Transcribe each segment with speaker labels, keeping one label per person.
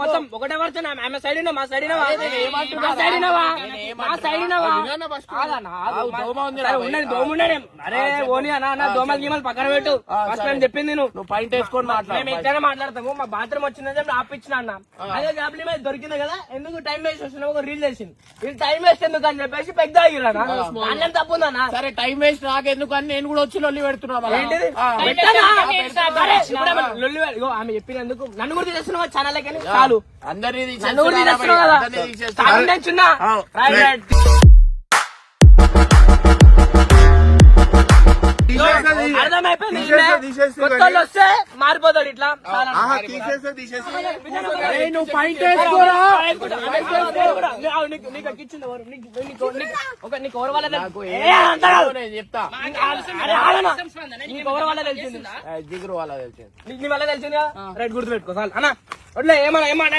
Speaker 1: మొత్తం ఒకటే ఆమె సైడ్? మా సైడ్ వినవా? మా సైడ్ వినవా? మా సైడ్ వినవా? ఆగన్న, ఆగు. సరే, ఉన్నది, దోమ ఉన్నది. అరే ఓని అన్న అన్న దోమలు గీమలు పక్కన పెట్టు. ఫస్ట్ టైం చెప్పింది నువ్వు
Speaker 2: పాయింట్ వేసుకొని మాట్లాడు
Speaker 1: మేము ఇక్కడే మాట్లాడతాము. మా బాత్రూమ్ వచ్చిందని చెప్పి ఆపిచ్చిన అన్న. అదే జాబ్లీ మీద దొరికింది కదా? ఎందుకు టైం వేస్ట్ వస్తున్నా ఒక రీల్ చేసింది. టైం వేస్ట్ ఎందుకు అని చెప్పేసి పెద్ద ఆగిరన్నా అన్నం తప్పుందన్నా
Speaker 2: సరే టైం వేస్ట్ నాకెందుకు అని నేను కూడా వచ్చి లొల్లి పెడుతున్నా.
Speaker 1: ఏంటిది? సరే, లొల్లి ఇగో ఆమె చెప్పినందుకు నన్ను కూడా తీసేస్తున్నావు? ఛానల్ చాలు.
Speaker 2: అందరినీ
Speaker 1: నన్ను కూడా
Speaker 2: తీసేస్తున్నా
Speaker 1: తీసేస్తున్నావు కదా?
Speaker 2: అందరినీ తీసేస్తున్నా.
Speaker 1: స్టార్టింగ్ నుంచి ఉన్నా?
Speaker 2: ఆ,
Speaker 1: రైట్, రైట్. తెలుసు?
Speaker 2: ఏ
Speaker 1: ఏ, అంత కాదు.
Speaker 2: నేను చెప్తా?
Speaker 1: నీకు వల్ల తెలిసింది
Speaker 2: జిగురు వాళ్ళ తెలిసింది
Speaker 1: నీకు నీ వల్ల తెలిసింది రైట్ గుర్తు పెట్టుకో అన్న ఏమన్నా ఏమన్నా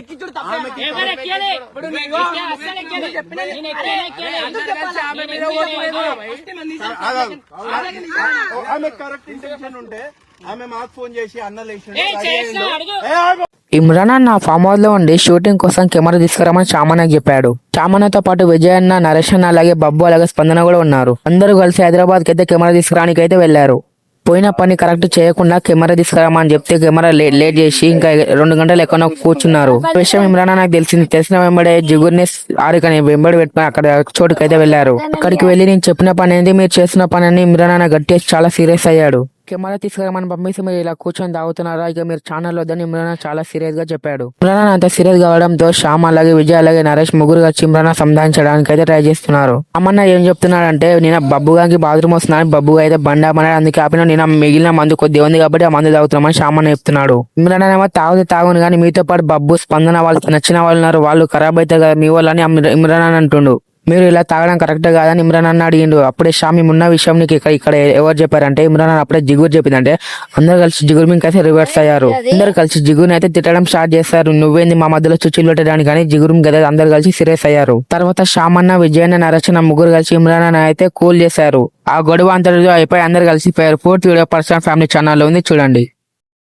Speaker 1: ఎక్కించుడు.
Speaker 3: ఆమె కరెక్ట్ ఇంటెన్షన్ ఉంటే ఆమె మాకు ఫోన్ చేసి.
Speaker 4: ఇమ్రాన్ అన్న ఫామ్ హౌస్లో ఉండి షూటింగ్ కోసం కెమెరా తీసుకురామని చామన్నకి చెప్పాడు. చామన్నతో పాటు విజయ్ అన్న నరేష్ అన్న అలాగే బబ్బు అలాగే స్పందన కూడా ఉన్నారు. అందరూ కలిసి హైదరాబాద్కి అయితే కెమెరా తీసుకురానికి అయితే వెళ్ళారు పోయిన పని కరెక్ట్ చేయకుండా కెమెరా తీసుకురామని చెప్తే కెమెరా లేట్ లేట్ చేసి ఇంకా రెండు గంటలు ఎక్కడో కూర్చున్నారు. విషయం ఇమ్రాన్ నాకు తెలిసింది. తెలిసిన వెంబడే జిగుర్ని ఆరికని వెంబడి పెట్టుకుని అక్కడ చోటుకైతే వెళ్ళారు అక్కడికి వెళ్ళి నేను చెప్పిన పని ఏంది? మీరు చేసిన పని అని ఇమ్రాన్ అన్న గట్టి చాలా సీరియస్ అయ్యాడు. కెమెరా తీసుకురమ్మని పంపిస్తే మీరు ఇలా కూర్చొని తాగుతున్నారా? ఇక మీరు ఛానల్ వద్దని ఇమ్రాన్ చాలా సీరియస్గా చెప్పాడు. ఇమ్రాన్ అంత సీరియస్ కావడంతో శ్యామ్ అలాగే విజయ్ అలాగే నరేష్ ముగ్గురు వచ్చి ఇమ్రాన్ సంధానించడానికి అయితే ట్రై చేస్తున్నారు. అమ్మన్న ఏం చెప్తున్నాడంటే నేను బబ్బు గారికి బాత్రూమ్ వస్తున్నాను బబ్బు అయితే బండి ఆపమన్నాడు అందుకే ఆపిన నేను మిగిలిన మందు కొద్దిగా ఉంది కాబట్టి ఆ మందు తాగుతున్నామని శ్యామన్న చెప్తున్నాడు. ఇమ్రాన్ ఏమో తాగుతే తాగును కానీ మీతో పాటు బబ్బు స్పందన వాళ్ళకి నచ్చిన వాళ్ళు ఉన్నారు. వాళ్ళు ఖరాబ్ అవుతారు కదా మీ వాళ్ళని ఇమ్రాన్ అని అంటుండు. మీరు ఇలా తాగడం కరెక్ట్ కాదని ఇమ్రాన్ అన్న అడిగిండు. అప్పుడే షామి ఉన్న విషయం నీకు ఇక్కడ ఇక్కడ ఎవరు చెప్పారంటే ఇమ్రాన్ అన్న అప్పుడే జిగురు చెప్పిందంటే అందరు కలిసి జిగురు మీకు అయితే రివర్స్ అయ్యారు. అందరు కలిసి జిగురుని అయితే తిట్టడం స్టార్ట్ చేస్తారు నువ్వేంది మా మధ్యలో చుచ్చులు పెట్టడానికి కానీ జిగురు కదా అందరు కలిసి సీరియస్ అయ్యారు. తర్వాత షామన్న విజయన్న నరచన ముగ్గురు కలిసి ఇమ్రాన్ అన్న అయితే కూల్ చేశారు. ఆ గొడవ అంతటితో అయిపోయి అందరు కలిసిపోయారు. పూర్తి వీడియో పర్సనల్ ఫ్యామిలీ ఛానల్లో ఉంది. చూడండి.